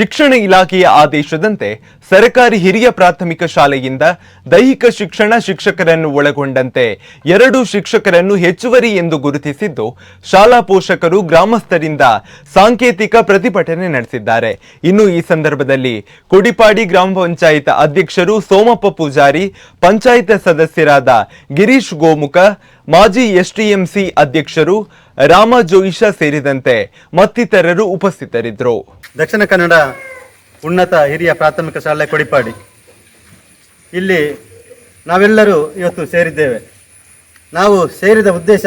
ಶಿಕ್ಷಣ ಇಲಾಖೆಯ ಆದೇಶದಂತೆ ಸರ್ಕಾರಿ ಹಿರಿಯ ಪ್ರಾಥಮಿಕ ಶಾಲೆಯಿಂದ ದೈಹಿಕ ಶಿಕ್ಷಣ ಶಿಕ್ಷಕರನ್ನು ಒಳಗೊಂಡಂತೆ ಎರಡು ಶಿಕ್ಷಕರನ್ನು ಹೆಚ್ಚುವರಿ ಎಂದು ಗುರುತಿಸಿದ್ದು, ಶಾಲಾ ಪೋಷಕರು ಗ್ರಾಮಸ್ಥರಿಂದ ಸಾಂಕೇತಿಕ ಪ್ರತಿಭಟನೆ ನಡೆಸಿದ್ದಾರೆ. ಇನ್ನು ಈ ಸಂದರ್ಭದಲ್ಲಿ ಕುಡಿಪಾಡಿ ಗ್ರಾಮ ಪಂಚಾಯತ್ ಅಧ್ಯಕ್ಷರು ಸೋಮಪ್ಪ ಪೂಜಾರಿ, ಪಂಚಾಯತ್ ಸದಸ್ಯರಾದ ಗಿರೀಶ್ ಗೋಮುಖ, ಮಾಜಿ ಎಸ್ಟಿಎಂಸಿ ಅಧ್ಯಕ್ಷರು ರಾಮ ಜೋಯಿಷಾ ಸೇರಿದಂತೆ ಮತ್ತಿತರರು ಉಪಸ್ಥಿತರಿದ್ದರು. ದಕ್ಷಿಣ ಕನ್ನಡ ಉನ್ನತ ಹಿರಿಯ ಪ್ರಾಥಮಿಕ ಶಾಲೆ ಕೊಡಿಪಾಡಿ. ಇಲ್ಲಿ ನಾವೆಲ್ಲರೂ ಇವತ್ತು ಸೇರಿದ್ದೇವೆ. ನಾವು ಸೇರಿದ ಉದ್ದೇಶ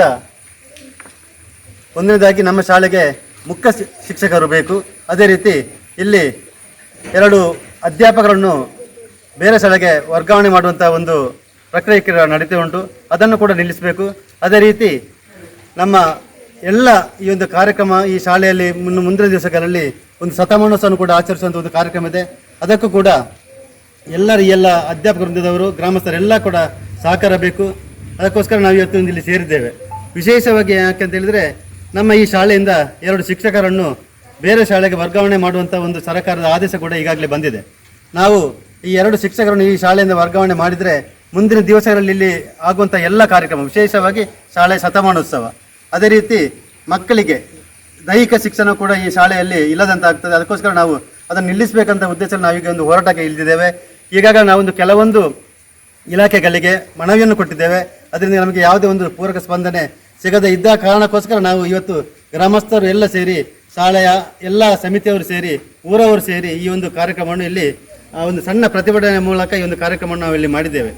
ಒಂದನೇದಾಗಿ ನಮ್ಮ ಶಾಲೆಗೆ ಮುಖ್ಯ ಶಿಕ್ಷಕರು ಬೇಕು. ಅದೇ ರೀತಿ ಇಲ್ಲಿ ಎರಡು ಅಧ್ಯಾಪಕರನ್ನು ಬೇರೆ ಶಾಲೆಗೆ ವರ್ಗಾವಣೆ ಮಾಡುವಂಥ ಒಂದು ಪ್ರಕ್ರಿಯೆ ನಡೀತಾ ಉಂಟು. ಅದನ್ನು ಕೂಡ ನಿಲ್ಲಿಸಬೇಕು. ಅದೇ ರೀತಿ ನಮ್ಮ ಎಲ್ಲ ಈ ಒಂದು ಕಾರ್ಯಕ್ರಮ ಈ ಶಾಲೆಯಲ್ಲಿ ಮುನ್ನ ಮುಂದಿನ ದಿವಸಗಳಲ್ಲಿ ಒಂದು ಶತಮಾನೋತ್ಸವ ಕೂಡ ಆಚರಿಸುವಂಥ ಒಂದು ಕಾರ್ಯಕ್ರಮ ಇದೆ. ಅದಕ್ಕೂ ಕೂಡ ಎಲ್ಲರ ಎಲ್ಲ ಅಧ್ಯಾಪಕ ವೃಂದದವರು ಗ್ರಾಮಸ್ಥರೆಲ್ಲ ಕೂಡ ಸಹಕಾರ ಬೇಕು. ಅದಕ್ಕೋಸ್ಕರ ನಾವು ಇವತ್ತು ಇಲ್ಲಿ ಸೇರಿದ್ದೇವೆ. ವಿಶೇಷವಾಗಿ ಯಾಕೆಂತ ಹೇಳಿದರೆ ನಮ್ಮ ಈ ಶಾಲೆಯಿಂದ ಎರಡು ಶಿಕ್ಷಕರನ್ನು ಬೇರೆ ಶಾಲೆಗೆ ವರ್ಗಾವಣೆ ಮಾಡುವಂಥ ಒಂದು ಸರ್ಕಾರದ ಆದೇಶ ಕೂಡ ಈಗಾಗಲೇ ಬಂದಿದೆ. ನಾವು ಈ ಎರಡು ಶಿಕ್ಷಕರನ್ನು ಈ ಶಾಲೆಯಿಂದ ವರ್ಗಾವಣೆ ಮಾಡಿದರೆ ಮುಂದಿನ ದಿವಸಗಳಲ್ಲಿ ಇಲ್ಲಿ ಆಗುವಂಥ ಎಲ್ಲ ಕಾರ್ಯಕ್ರಮ, ವಿಶೇಷವಾಗಿ ಶಾಲೆಯ ಶತಮಾನೋತ್ಸವ. ಅದೇ ರೀತಿ ಮಕ್ಕಳಿಗೆ ದೈಹಿಕ ಶಿಕ್ಷಣ ಕೂಡ ಈ ಶಾಲೆಯಲ್ಲಿ ಇಲ್ಲದಂತ ಆಗ್ತದೆ ಅದಕ್ಕೋಸ್ಕರ ನಾವು ಅದನ್ನು ನಿಲ್ಲಿಸಬೇಕಂತ ಉದ್ದೇಶದಲ್ಲಿ ನಾವೀಗ ಒಂದು ಹೋರಾಟಕ್ಕೆ ಇಳಿದಿದ್ದೇವೆ. ಈಗಾಗಲೇ ನಾವೊಂದು ಕೆಲವೊಂದು ಇಲಾಖೆಗಳಿಗೆ ಮನವಿಯನ್ನು ಕೊಟ್ಟಿದ್ದೇವೆ. ಅದರಿಂದ ನಮಗೆ ಯಾವುದೇ ಒಂದು ಪೂರಕ ಸ್ಪಂದನೆ ಸಿಗದೆ ಇದ್ದ ಕಾರಣಕ್ಕೋಸ್ಕರ ನಾವು ಇವತ್ತು ಗ್ರಾಮಸ್ಥರು ಎಲ್ಲ ಸೇರಿ, ಶಾಲೆಯ ಎಲ್ಲ ಸಮಿತಿಯವರು ಸೇರಿ, ಊರವರು ಸೇರಿ ಈ ಒಂದು ಕಾರ್ಯಕ್ರಮವನ್ನು ಇಲ್ಲಿ ಒಂದು ಸಣ್ಣ ಪ್ರತಿಭಟನೆ ಮೂಲಕ ಈ ಒಂದು ಕಾರ್ಯಕ್ರಮವನ್ನು ನಾವು ಇಲ್ಲಿ ಮಾಡಿದ್ದೇವೆ.